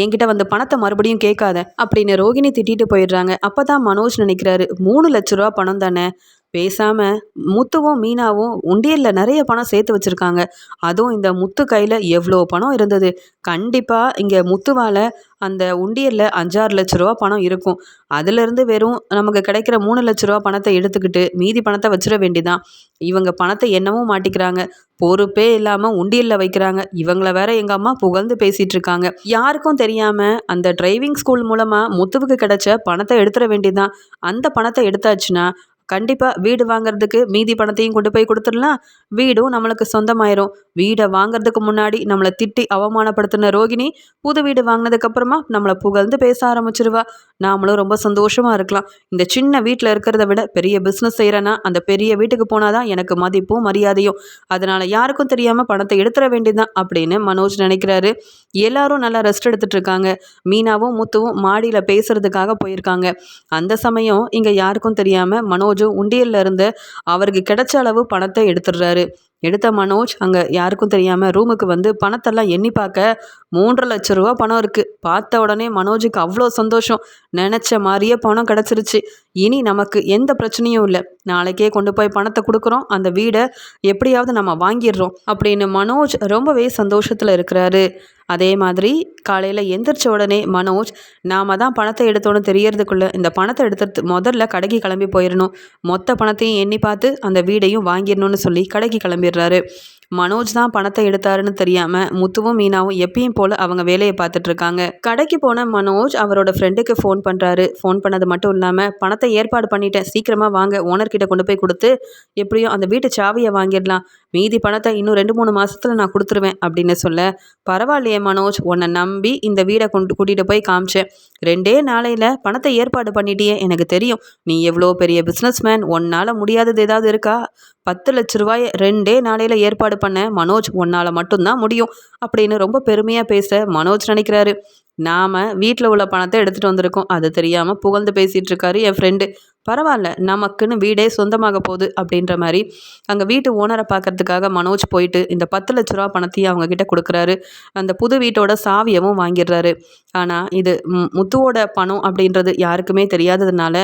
என்கிட்ட வந்து பணத்தை மறுபடியும் கேட்காத அப்படின்னு ரோகிணி திட்டிட்டு போயிடுறாங்க. அப்போ தான் மனோஜ் நினைக்கிறாரு மூணு லட்ச ரூபா பணம் தானே? பேசாமல் முத்துவும் மீனாவும் உண்டியலில் நிறைய பணம் சேர்த்து வச்சுருக்காங்க. அதுவும் இந்த முத்து கையில் எவ்வளோ பணம் இருந்தது? கண்டிப்பாக இங்கே முத்துவால் அந்த உண்டியலில் அஞ்சாறு லட்ச ரூபா பணம் இருக்கும். அதுலேருந்து வெறும் நமக்கு கிடைக்கிற மூணு லட்ச ரூபா பணத்தை எடுத்துக்கிட்டு மீதி பணத்தை வச்சிட வேண்டிதான். இவங்க பணத்தை என்னவும் மாட்டிக்கிறாங்க. பொறுப்பே இல்லாமல் உண்டியலில் வைக்கிறாங்க. இவங்கள வேற எங்கள் அம்மா புகழ்ந்து பேசிகிட்டு இருக்காங்க. யாருக்கும் தெரியாமல் அந்த டிரைவிங் ஸ்கூல் மூலமாக முத்துவுக்கு கிடைச்ச பணத்தை எடுத்துட வேண்டியதான் அந்த பணத்தை எடுத்தாச்சுன்னா கண்டிப்பாக வீடு வாங்குறதுக்கு மீதி பணத்தையும் கொண்டு போய் கொடுத்துடலாம். வீடும் நம்மளுக்கு சொந்தமாயிரும். வீடை வாங்குறதுக்கு முன்னாடி நம்மளை திட்டி அவமானப்படுத்தின ரோகிணி புது வீடு வாங்கினதுக்கப்புறமா நம்மளை புகழ்ந்து பேச ஆரம்பிச்சிருவா. நாமளும் ரொம்ப சந்தோஷமாக இருக்கலாம். இந்த சின்ன வீட்டில் இருக்கிறத விட பெரிய பிஸ்னஸ் செய்கிறேன்னா அந்த பெரிய வீட்டுக்கு போனால் தான் எனக்கு மதிப்பும் மரியாதையும். அதனால் யாருக்கும் தெரியாமல் பணத்தை எடுத்துட வேண்டியதுதான் அப்படின்னு மனோஜ் நினைக்கிறாரு. எல்லாரும் நல்லா ரெஸ்ட் எடுத்துகிட்டு இருக்காங்க. மீனாவும் முத்துவும் மாடியில் பேசுறதுக்காக போயிருக்காங்க. அந்த சமயம் இங்கே யாருக்கும் தெரியாமல் மனோஜும் உண்டியல்ல இருந்து அவருக்கு கிடைச்ச அளவு பணத்தை எடுத்துடுறாரு. எடுத்த மனோஜ் அங்கே யாருக்கும் தெரியாமல் ரூமுக்கு வந்து பணத்தெல்லாம் எண்ணி பார்க்க மூன்றரை லட்ச ரூபா பணம் இருக்குது பார்த்த உடனே மனோஜுக்கு அவ்வளோ சந்தோஷம். நினச்ச மாதிரியே பணம் கிடச்சிருச்சு. இனி நமக்கு எந்த பிரச்சனையும் இல்லை. நாளைக்கே கொண்டு போய் பணத்தை கொடுக்குறோம். அந்த வீடை எப்படியாவது நம்ம வாங்கிடுறோம். அப்படின்னு மனோஜ் ரொம்பவே சந்தோஷத்தில் இருக்கிறாரு. அதே மாதிரி காலையில் எந்திரிச்ச உடனே மனோஜ் நாம தான் பணத்தை எடுத்தோன்னு தெரியறதுக்குள்ள இந்த பணத்தை எடுத்துட்டு முதல்ல கடைக்கு கிளம்பி போயிடணும் மொத்த பணத்தையும் எண்ணி பார்த்து அந்த வீடையும் வாங்கிடணும்னு சொல்லி கடைக்கு கிளம்பிடுறாரு. மனோஜ் தான் பணத்தை எடுத்தாருன்னு தெரியாம முத்துவும் மீனாவும் எப்பயும் போல அவங்க வேலையை பார்த்துட்டு இருக்காங்க. கடைக்கு போன மனோஜ் அவரோட ஃப்ரெண்டுக்கு ஃபோன் பண்றாரு. ஃபோன் பண்ணது மட்டும் இல்லாம பணத்தை ஏற்பாடு பண்ணிட்டேன். சீக்கிரமா வாங்க. ஓனர் கிட்ட கொண்டு போய் கொடுத்து எப்படியும் அந்த வீட்டு சாவியை வாங்கிடலாம். மீதி பணத்தை இன்னும் ரெண்டு மூணு மாதத்தில் நான் கொடுத்துருவேன் அப்படின்னு சொல்ல பரவாயில்லையே மனோஜ் உன்னை நம்பி இந்த வீடை கொண்டு கூட்டிகிட்டு போய் காமிச்சேன். ரெண்டே நாளையில் பணத்தை ஏற்பாடு பண்ணிட்டியே எனக்கு தெரியும். நீ எவ்வளோ பெரிய பிஸ்னஸ்மேன் உன்னால் முடியாதது ஏதாவது இருக்கா? பத்து லட்ச ரூபாய் ரெண்டே நாளையில் ஏற்பாடு பண்ண மனோஜ் உன்னால் மட்டும்தான் முடியும் அப்படின்னு ரொம்ப பெருமையாக பேச மனோஜ் நினைக்கிறாரு. நாம் வீட்டில் உள்ள பணத்தை எடுத்துகிட்டு வந்திருக்கோம். அது தெரியாமல் புகழ்ந்து பேசிகிட்டு இருக்காரு என் ஃப்ரெண்டு பரவாயில்ல நமக்குன்னு வீடே சொந்தமாக போகுது அப்படின்ற மாதிரி அங்கே வீட்டு ஓனரை பார்க்கறதுக்காக மனோஜ் போயிட்டு இந்த பத்து லட்ச ரூபா பணத்தையும் அவங்க கிட்ட கொடுக்குறாரு. அந்த புது வீட்டோட சாவியவும் வாங்கிடுறாரு. ஆனால் இது முத்துவோட பணம் அப்படின்றது யாருக்குமே தெரியாததுனால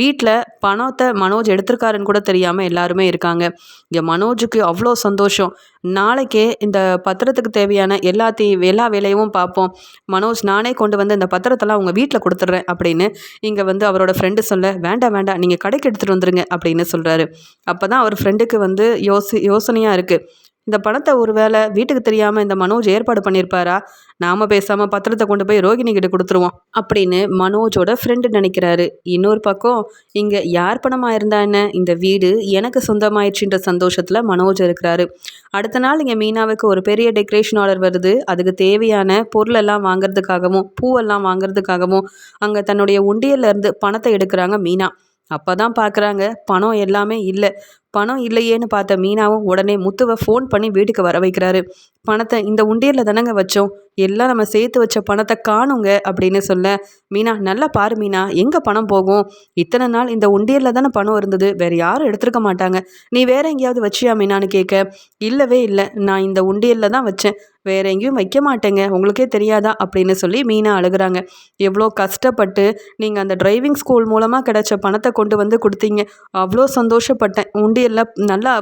வீட்டில் பணத்தை மனோஜ் எடுத்திருக்காருன்னு கூட தெரியாமல் எல்லாருமே இருக்காங்க. இங்கே மனோஜுக்கு அவ்வளோ சந்தோஷம். நாளைக்கே இந்த பத்திரத்துக்கு தேவையான எல்லாத்தையும் எல்லா வேலையும் பார்ப்போம். மனோஜ் நானே கொண்டு வந்து இந்த பத்திரத்தெல்லாம் அவங்க வீட்டில் கொடுத்துட்றேன் அப்படின்னு இங்கே வந்து அவரோட ஃப்ரெண்டு சொல்ல வேண்டாம் வேண்டாம். நீங்கள் கடைக்கு எடுத்துகிட்டு வந்துடுங்க அப்படின்னு சொல்கிறாரு அப்போ தான் அவர் ஃப்ரெண்டுக்கு வந்து யோசி யோசனையாக இருக்குது இந்த பணத்தை ஒருவேளை வீட்டுக்கு தெரியாமல் இந்த மனோஜ் ஏற்பாடு பண்ணியிருப்பாரா நாம் பேசாமல் பத்திரத்தை கொண்டு போய் ரோகிணி கிட்ட கொடுத்துருவோம் அப்படின்னு மனோஜோட ஃப்ரெண்டு நினைக்கிறாரு. இன்னொரு பக்கம் இங்கே யார் பணமாக இருந்தா என்ன? இந்த வீடு எனக்கு சொந்தமாயிடுச்சுன்ற சந்தோஷத்தில் மனோஜ் இருக்கிறாரு. அடுத்த நாள் இங்கே மீனாவுக்கு ஒரு பெரிய டெக்கரேஷன் ஆர்டர் வருது. அதுக்கு தேவையான பொருளெல்லாம் வாங்குறதுக்காகவும் பூவெல்லாம் வாங்குறதுக்காகவும் அங்கே தன்னுடைய உண்டியல்ல இருந்து பணத்தை எடுக்கிறாங்க மீனா. அப்போ தான் பார்க்குறாங்க பணம் எல்லாமே இல்லை. பணம் இல்லையேன்னு பார்த்த மீனாவும் உடனே முத்துவை ஃபோன் பண்ணி வீட்டுக்கு வர வைக்கிறாரு. பணத்தை இந்த உண்டியலில் தானங்க வச்சோம்? எல்லாம் நம்ம சேர்த்து வச்ச பணத்தை காணுங்க அப்படின்னு சொல்ல மீனா நல்லா பாரு மீனா எங்கே பணம் போகும்? இத்தனை நாள் இந்த உண்டியலில் தானே பணம் இருந்தது வேறு யாரும் எடுத்துருக்க மாட்டாங்க. நீ வேற எங்கேயாவது வச்சியா மீனான்னு கேட்க இல்லவே இல்லை நான் இந்த உண்டியலில் தான் வச்சேன். வேற எங்கேயும் வைக்க மாட்டேங்க உங்களுக்கே தெரியாதா? அப்படின்னு சொல்லி மீனா அழுகுறாங்க. எவ்வளோ கஷ்டப்பட்டு நீங்கள் அந்த டிரைவிங் ஸ்கூல் மூலமாக கிடைச்ச பணத்தை கொண்டு வந்து கொடுத்தீங்க. அவ்வளோ சந்தோஷப்பட்டேன். உண்டியலில் நல்லா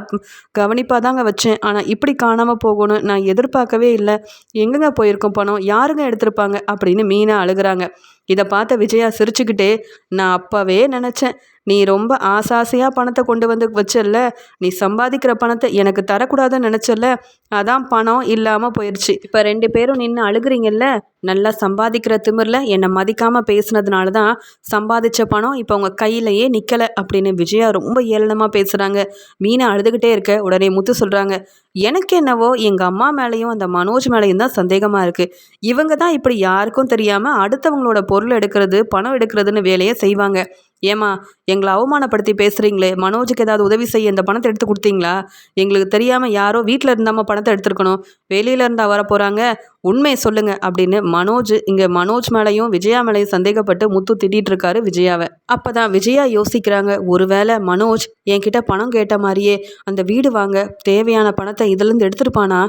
கவனிப்பாக தாங்க வச்சேன். ஆனால் இப்படி காணாமல் போகணும் நான் எதிர்பார்க்கவே இல்லை. எங்கெங்க போயிருக்கோம்? பணம் யாருங்க எடுத்திருப்பாங்க? அப்படின்னு மீனா அழுகுறாங்க. இதை பார்த்த விஜயா சிரிச்சுக்கிட்டே நான் அப்போவே நினச்சேன் நீ ரொம்ப ஆசாசையாக பணத்தை கொண்டு வந்து வச்சல்ல? நீ சம்பாதிக்கிற பணத்தை எனக்கு தரக்கூடாதுன்னு நினச்சல்ல? அதான் பணம் இல்லாமல் போயிடுச்சு இப்போ ரெண்டு பேரும் நின்று அழுகிறீங்கல்ல? நல்லா சம்பாதிக்கிற திமிரில் என்னை மதிக்காமல் பேசுனதுனால தான் சம்பாதிச்ச பணம் இப்போ உங்கள் கையிலையே நிற்கலை அப்படின்னு விஜயா ரொம்ப ஏளனமாக பேசுகிறாங்க மீனை அழுதுகிட்டே இருக்க. உடனே முத்து சொல்கிறாங்க எனக்கு என்னவோ எங்கள் அம்மா மேலேயும் அந்த மனோஜ் மேலேயும் தான் சந்தேகமாக இருக்குது இவங்க தான் இப்படி யாருக்கும் தெரியாமல் அடுத்தவங்களோட பொருள் எடுக்கிறது பணம் எடுக்கிறதுன்னு வேலையை செய்வாங்க. ஏமா எங்களை அவமானப்படுத்தி பேசுகிறீங்களே மனோஜுக்கு ஏதாவது உதவி செய்ய இந்த பணத்தை எடுத்து கொடுத்தீங்களா? எங்களுக்கு தெரியாமல் யாரோ வீட்டில் இருந்தாமல் பணத்தை எடுத்துருக்கணும். வெளியில இருந்தால் வர போகிறாங்க உண்மையை சொல்லுங்கள் அப்படின்னு மனோஜ் இங்கே மனோஜ் மேலேயும் விஜயா மேலேயும் சந்தேகப்பட்டு முத்து திட்டிகிட்டு இருக்காரு விஜயாவை. அப்போ தான் விஜயா யோசிக்கிறாங்க ஒருவேளை மனோஜ் என்கிட்ட பணம் கேட்ட மாதிரியே அந்த வீடு வாங்க தேவையான பணத்தை இதுலேருந்து எடுத்துருப்பானா?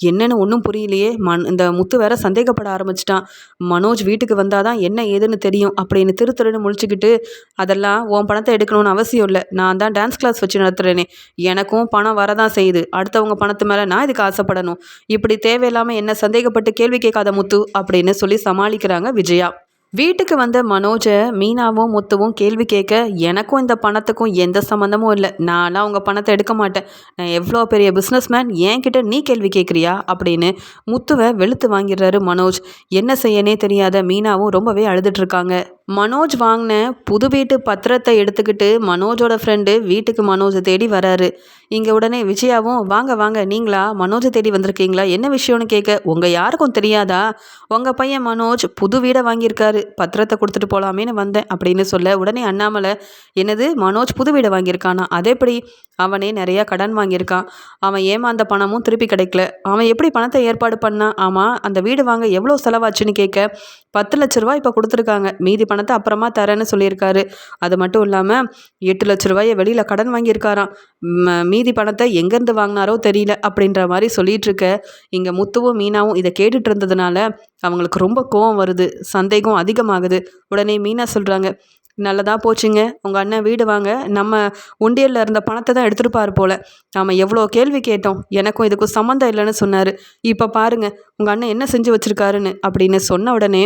என்னென்னு ஒன்றும் புரியலையே. மன் இந்த முத்து வேற சந்தேகப்பட ஆரம்பிச்சிட்டான். மனோஜ் வீட்டுக்கு வந்தால் தான் என்ன ஏதுன்னு தெரியும் அப்படின்னு திரு திருன்னு முழிச்சுக்கிட்டு அதெல்லாம் உன் பணத்தை எடுக்கணும்னு அவசியம் இல்லை. நான் தான் டான்ஸ் கிளாஸ் வச்சு நடத்துகிறேனே எனக்கும் பணம் வரதான் செய்யுது. அடுத்தவங்க பணத்து மேலே நான் இதுக்கு ஆசைப்படணும். இப்படி தேவையில்லாமல் என்ன சந்தேகப்பட்டு கேள்வி கேட்காத முத்து அப்படின்னு சொல்லி சமாளிக்கிறாங்க விஜயா. வீட்டுக்கு வந்த மனோஜை மீனாவும் முத்துவும் கேள்வி கேட்க எனக்கும் இந்த பணத்துக்கும் எந்த சம்மந்தமும் இல்லை. நான்லாம் உங்கள் பணத்தை எடுக்க மாட்டேன். நான் எவ்வளோ பெரிய பிஸ்னஸ் மேன் என்கிட்ட நீ கேள்வி கேட்குறியா? அப்படின்னு முத்துவை வெளுத்து வாங்கிடுறாரு மனோஜ். என்ன செய்யனே தெரியாத மீனாவும் ரொம்பவே அழுதுட்ருக்காங்க மனோஜ் வாங்கின புது வீட்டு பத்திரத்தை எடுத்துக்கிட்டு மனோஜோட ஃப்ரெண்டு வீட்டுக்கு மனோஜை தேடி வராரு. இங்கே உடனே விஜயாவும் வாங்க வாங்க நீங்களா? மனோஜை தேடி வந்திருக்கீங்களா? என்ன விஷயம்னு கேட்க உங்கள் யாருக்கும் தெரியாதா? உங்கள் பையன் மனோஜ் புது வீடை வாங்கியிருக்காரு. பத்திரத்தை கொடுத்துட்டு போகலாமேன்னு வந்தேன் அப்படின்னு சொல்ல உடனே அண்ணாமலை என்னது? மனோஜ் புது வீடை வாங்கியிருக்கானா? அதேப்படி அவனே நிறையா கடன் வாங்கியிருக்கான். அவன் ஏமாந்த பணமும் திருப்பி கிடைக்கல. அவன் எப்படி பணத்தை ஏற்பாடு பண்ணான் ஆமாம் அந்த வீடு வாங்க எவ்வளோ செலவாச்சுன்னு கேட்க பத்து லட்ச ரூபா இப்போ கொடுத்துருக்காங்க. மீதி பணத்தை அப்புறமா தரேன்னு சொல்லியிருக்காரு. அது மட்டும் இல்லாமல் எட்டு லட்ச ரூபாயை வெளியில் கடன் வாங்கியிருக்காராம். மீதி பணத்தை எங்கேருந்து வாங்கினாரோ தெரியல அப்படின்ற மாதிரி சொல்லிட்டு இருக்க இங்கே முத்துவும் மீனாவும் இதை கேட்டுட்டு இருந்ததுனால அவங்களுக்கு ரொம்ப கோவம் வருது. சந்தேகம் அதிகமாகுது. உடனே மீனா சொல்கிறாங்க நல்லதாக போச்சுங்க. உங்கள் அண்ணன் வீடு வாங்க. நம்ம உண்டியலில் இருந்த பணத்தை தான் எடுத்துருப்பார் போல். நாம் எவ்வளோ கேள்வி கேட்டோம். எனக்கும் இதுக்கும் சம்மந்தம் இல்லைன்னு சொன்னார். இப்போ பாருங்கள் உங்கள் அண்ணன் என்ன செஞ்சு வச்சுருக்காருன்னு அப்படின்னு சொன்ன உடனே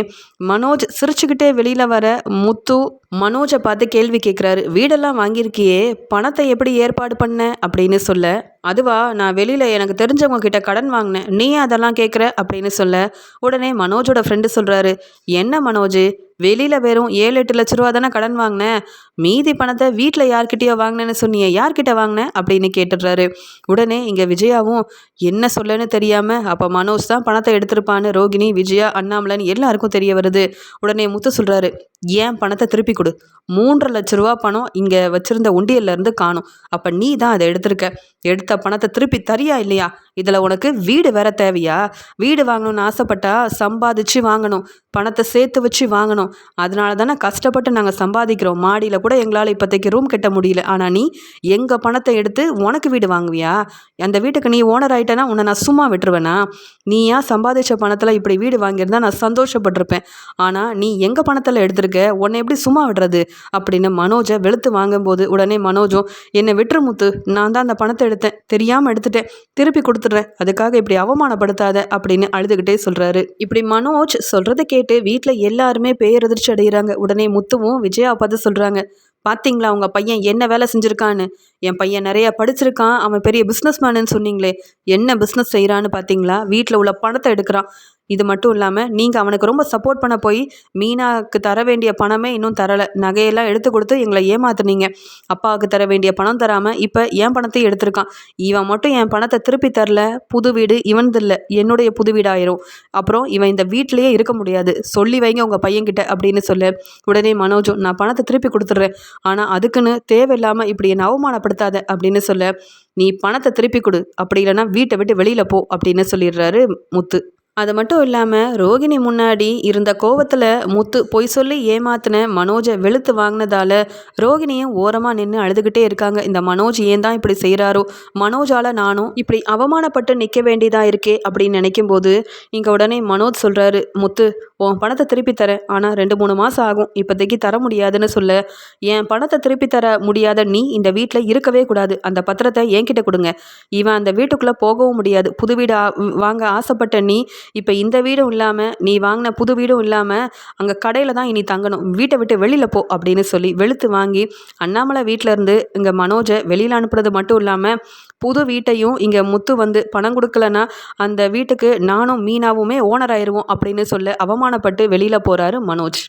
மனோஜ் சிரிச்சுக்கிட்டே வெளியில் வர முத்து மனோஜை பார்த்து கேள்வி கேட்குறாரு வீடெல்லாம் வாங்கியிருக்கியே. பணத்தை எப்படி ஏற்பாடு பண்ண? அப்படின்னு சொல்ல அதுவா நான் வெளியில் எனக்கு தெரிஞ்சவங்க கிட்ட கடன் வாங்கினேன். நீ அதெல்லாம் கேட்குற? அப்படின்னு சொல்ல உடனே மனோஜோட ஃப்ரெண்டு சொல்கிறாரு என்ன மனோஜ்? வெளியில் வெறும் ஏழு எட்டு லட்ச ரூபா தானே கடன் வாங்கினேன் மீதி பணத்தை வீட்டில் யார்கிட்டயோ வாங்கினேன்னு சொன்னியே யார்கிட்ட வாங்கினேன் அப்படின்னு கேட்டுடுறாரு. உடனே இங்கே விஜயாவும் என்ன சொல்லன்னு தெரியாமல் அப்போ மனோஜ் தான் பணத்தை எடுத்திருப்பான்னு ரோகிணி விஜயா அண்ணாமலன் எல்லாருக்கும் தெரிய வருது. உடனே முத்து சொல்கிறாரு ஏன் பணத்தை திருப்பி கொடு. மூன்றரை லட்ச ரூபா பணம் இங்கே வச்சுருந்த உண்டியல்லேருந்து காணும். அப்போ நீ தான் அதை எடுத்திருக்க. எடுத்த பணத்தை திருப்பி தரியா இல்லையா? இதில் உனக்கு வீடு வேற தேவையா? வீடு வாங்கணும்னு ஆசைப்பட்டா சம்பாதிச்சு வாங்கணும். பணத்தை சேர்த்து வச்சு வாங்கணும். அதனால தானே கஷ்டப்பட்டு நாங்கள் சம்பாதிக்கிறோம். மாடியில் கூட எங்களால் இப்போதைக்கு ரூம் கட்ட முடியல. ஆனால் நீ எங்கள் பணத்தை எடுத்து உனக்கு வீடு வாங்குவியா? அந்த வீட்டுக்கு நீ ஓனர் ஆகிட்டேன்னா உன்னை நான் சும்மா விட்டுருவேனா? நீ ஏன் சம்பாதிச்ச பணத்தில் இப்படி வீடு வாங்கியிருந்தா நான் சந்தோஷப்பட்டிருப்பேன். ஆனால் நீ எங்கள் பணத்தில் எடுத்திருக்க? உன்னை எப்படி சும்மா விடுறது? அப்படின்னு மனோஜை வெளுத்து வாங்கும்போது உடனே மனோஜும் என்னை விட்டுரு முத்து. நான் தான் அந்த பணத்தை எடுத்தேன். தெரியாமல் எடுத்துட்டேன். திருப்பி கொடுத்து கொடுத்துட்றேன் அதுக்காக இப்படி அவமானப்படுத்தாத அப்படின்னு அழுதுகிட்டே சொல்கிறாரு இப்படி மனோஜ் சொல்கிறத கேட்டு வீட்டில் எல்லாருமே பேரதிர்ச்சி அடைகிறாங்க உடனே முத்துவும் விஜயா பார்த்து சொல்கிறாங்க பார்த்தீங்களா உங்கள் பையன் என்ன வேலை செஞ்சுருக்கான்னு? என் பையன் நிறைய படிச்சிருக்கான். அவன் பெரிய பிஸ்னஸ் மேனுன்னு சொன்னீங்களே என்ன பிஸ்னஸ் செய்கிறான்னு பார்த்தீங்களா வீட்டில் உள்ள பணத்தை எடுக்கிறான். இது மட்டும் இல்லாமல் நீங்கள் அவனுக்கு ரொம்ப சப்போர்ட் பண்ண போய் மீனாவுக்கு தர வேண்டிய பணமே இன்னும் தரலை. நகையெல்லாம் எடுத்து கொடுத்து எங்களை ஏமாத்துனீங்க. அப்பாவுக்கு தர வேண்டிய பணம் தராமல் இப்போ என் பணத்தையும் எடுத்திருக்கான். இவன் மட்டும் என் பணத்தை திருப்பி தரல. புது வீடு இவனது இல்லை. என்னுடைய புது வீடாயிரும். அப்புறம் இவன் இந்த வீட்டிலேயே இருக்க முடியாது. சொல்லி வைங்க உங்கள் பையன்கிட்ட அப்படின்னு சொல்ல. உடனே மனோஜும் நான் பணத்தை திருப்பி கொடுத்துட்றேன். ஆனால் அதுக்குன்னு தேவையில்லாமல் இப்படி என்னை அவமானப்படுத்தாத அப்படின்னு சொல்ல நீ பணத்தை திருப்பி கொடு. அப்படி இல்லைன்னா வீட்டை விட்டு வெளியில் போ அப்படின்னு சொல்லிடுறாரு முத்து. அது மட்டும் இல்லாமல் ரோகிணி முன்னாடி இருந்த கோவத்தில் முத்து பொய் சொல்லி ஏமாத்தின மனோஜை வெளுத்து வாங்கினதால ரோகிணியும் ஓரமாக நின்று அழுதுகிட்டே இருக்காங்க. இந்த மனோஜ் ஏன் தான் இப்படி செய்கிறாரோ மனோஜால் நானும் இப்படி அவமானப்பட்டு நிற்க வேண்டியதாக இருக்கே அப்படின்னு நினைக்கும் போது இங்கே உடனே மனோஜ் சொல்கிறாரு முத்து உன் பணத்தை திருப்பி தரேன். ஆனால் ரெண்டு மூணு மாதம் ஆகும். இப்போதைக்கு தர முடியாதுன்னு சொல்ல. என் பணத்தை திருப்பி தர முடியாத நீ இந்த வீட்டில் இருக்கவே கூடாது. அந்த பத்திரத்தை என்கிட்ட கொடுங்க. இவன் அந்த வீட்டுக்குள்ளே போகவும் முடியாது. புது வீடு வாங்க ஆசைப்பட்ட நீ இப்போ இந்த வீடும் இல்லாமல் நீ வாங்கின புது வீடும் இல்லாமல் அங்கே கடையில் தான் இனி தங்கணும். வீட்டை விட்டு வெளியில் போ அப்படின்னு சொல்லி வெளுத்து வாங்கி அண்ணாமலை வீட்டிலேருந்து இங்கே மனோஜை வெளியில் அனுப்புறது மட்டும் இல்லாமல் புது வீட்டையும் இங்கே முத்து வந்து பணம் கொடுக்கலன்னா அந்த வீட்டுக்கு நானும் மீனாவுமே ஓனர் ஆயிடுவோம் அப்படின்னு சொல்ல அவமானப்பட்டு வெளியில் போகிறாரு மனோஜ்.